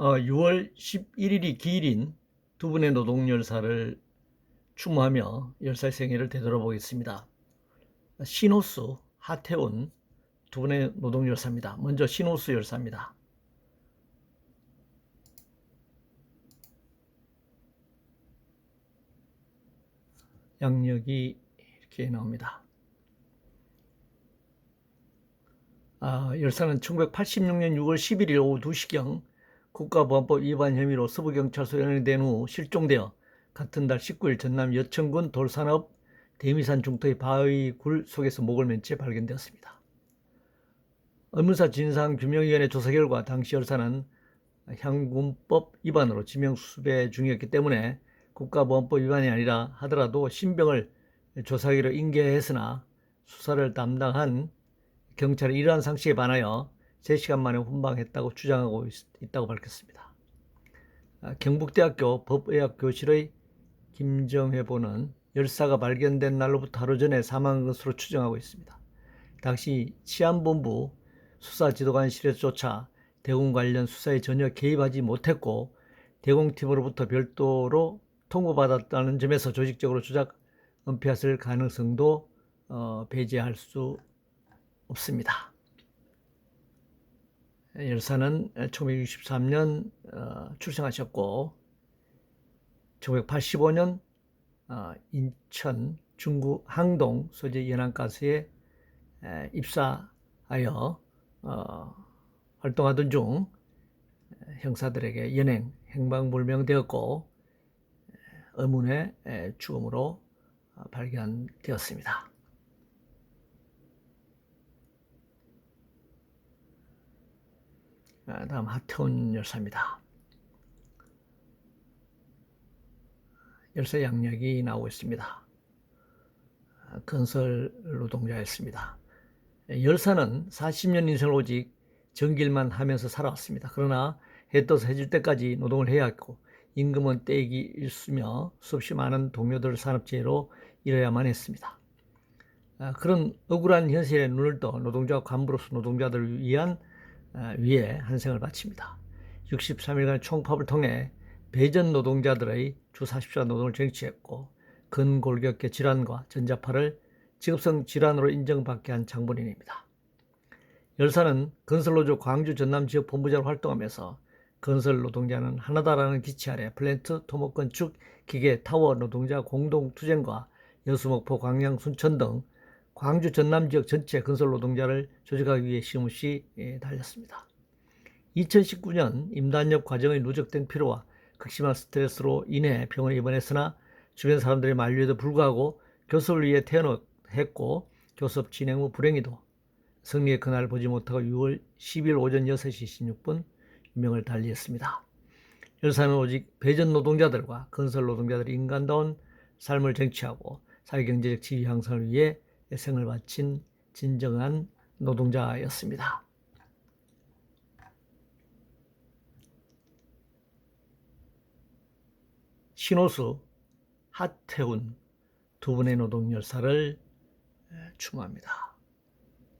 어, 6월 11일이 기일인 두 분의 노동열사를 추모하며 열살 생애를 되돌아보겠습니다. 신호수, 하태훈 두 분의 노동열사입니다. 먼저 신호수 열사입니다. 양력이 이렇게 나옵니다. 아, 열사는 1986년 6월 11일 오후 2시경 국가보안법 위반 혐의로 서부경찰서 연행된 후 실종되어 같은 달 19일 전남 여천군 돌산읍 대미산 중터의 바위 굴 속에서 목을 맨 채 발견되었습니다. 의문사 진상규명위원회 조사 결과 당시 열사는 향군법 위반으로 지명수배 중이었기 때문에 국가보안법 위반이 아니라 하더라도 신병을 조사하기로 인계했으나 수사를 담당한 경찰이 이러한 상식에 반하여 3시간 만에 훈방했다고 주장하고 있, 다고 밝혔습니다. 아, 경북대학교 법의학교실의 김정회 보는 열사가 발견된 날로부터 하루 전에 사망한 것으로 추정하고 있습니다. 당시 치안본부 수사지도관실에서조차 대공 관련 수사에 전혀 개입하지 못했고 대공팀으로부터 별도로 통보받았다는 점에서 조직적으로 조작 은폐했을 가능성도 어, 배제할 수 없습니다. 열사는 1963년 어, 출생하셨고 1985년 어, 인천 중구 항동 소재 연안가스에 입사하여 어, 활동하던 중 형사들에게 연행 행방불명되었고 의문의 죽음으로 발견되었습니다. 다음 하태훈 열사입니다. 열사 양력이 나오고 있습니다. 건설 노동자였습니다. 열사는 40년 인생을 오직 전길만 하면서 살아왔습니다. 그러나 해 떠서 해질 때까지 노동을 해야 했고 임금은 떼기 일수며 수없이 많은 동료들 산업재해로 일해야만 했습니다. 아, 그런 억울한 현실에 눈을 떠 노동자와 간부로서 노동자들을 위한 아, 위에 한 생을 바칩니다. 63일간 총파업을 통해 배전 노동자들의 주 40시간 노동을 쟁취했고 근골격계 질환과 전자파를 직업성 질환으로 인정받게 한 장본인입니다. 열사는 건설노조 광주 전남 지역 본부장으로 활동하면서 건설 노동자는 하나다라는 기치 아래 플랜트, 토목 건축, 기계, 타워 노동자 공동 투쟁과 여수, 목포, 광양, 순천 등 광주 전남 지역 전체 건설 노동자를 조직하기 위해 시무시 예, 달렸습니다. 2019년 임단협 과정의 누적된 피로와 극심한 스트레스로 인해 병원에 입원했으나 주변 사람들의 만류에도 불구하고 교섭을 위해 태어났고 교섭 진행 후 불행히도 승리의 그날을 보지 못하고 6월 10일 오전 6시 16분 유명을 달리했습니다. 열사는 오직 배전 노동자들과 건설 노동자들의 인간다운 삶을 쟁취하고 사회경제적 지위 향상을 위해 생을 바친 진정한 노동자였습니다. 신호수, 하태훈 두 분의 노동 열사를 추모합니다.